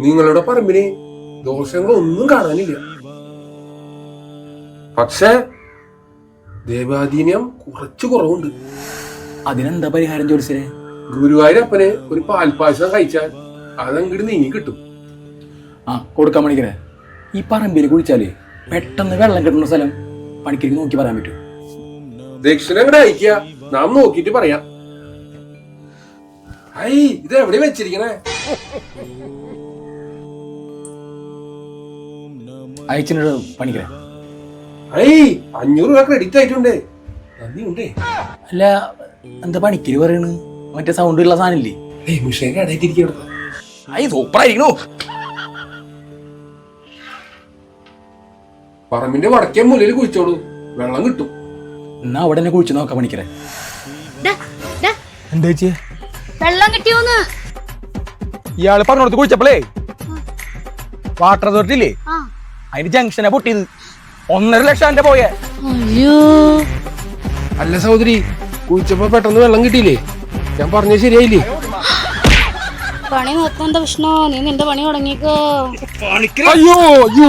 നിങ്ങളുടെ പറമ്പിന് ദോഷങ്ങളൊന്നും കാണാനില്ല. പക്ഷേ ദേവാധീനം കുറച്ച് കുറവുണ്ട്. അതിനെന്താ പരിഹാരം ജോത്സ്യരെ ഗുരുവായൂരപ്പന് ഒരു പാൽപ്പായസം കഴിച്ചാൽ അതങ്ങോട്ട് നീങ്ങി കിട്ടും. ആ കൊടുക്കാൻ പണിക്കരെ ഈ പറമ്പിൽ കുഴിച്ചാൽ പെട്ടെന്ന് വെള്ളം കിട്ടുന്ന സ്ഥലം പണിക്കരി നോക്കി പറയാൻ പറ്റും. ദക്ഷിണ അങ്ങോട്ട് അയക്കുക നാം നോക്കിയിട്ട് പറയാം. ഐ ഇത് എവിടെ വെച്ചിരിക്കണേ? അയച്ചിട്ട് പണിക്കരെ. ഐ അഞ്ഞൂറ് രൂപ ക്രെഡിറ്റ് ആയിട്ടുണ്ട്. നന്ദി ഉണ്ടേ. അല്ല എന്താ പണിക്കര് പറയണ്? മറ്റേ സൗണ്ട് ഉള്ള സാധനം ഇല്ലേ? ഏയ് മുഷേനെ അയ്യ സൂപ്പറായിരിക്കണു പറമ്പിന്റെ വടക്കേ മൂലയിൽ കുഴിച്ചോളൂ. വെള്ളം കിട്ടും. എന്നാ അവിടെ തന്നെ കുഴിച്ചു നോക്കാം പണിക്കരെ? എന്താ ചേച്ചി? വെള്ളം കിട്ടിയോന്ന്? ഇയാൾ പറഞ്ഞോടത്ത് കുഴിച്ചപ്പോളേ വാട്ടർ അതോറിറ്റി ആ. അതിന് ജംഗ്ഷനാ പൊട്ടിയത്. ഒന്നര ലക്ഷം എന്റെ പോയേ. അയ്യോ. അല്ല സഹോദരി കുഴിച്ചപ്പോ പെട്ടെന്ന് വെള്ളം കിട്ടിയില്ലേ? ഞാൻ പറഞ്ഞത് ശരിയായില്ലേ? പണി നിർത്തണ്ട വിഷ്ണു നീ നിന്റെ പണി തുടങ്ങിക്കോ. അയ്യോ അയ്യോ.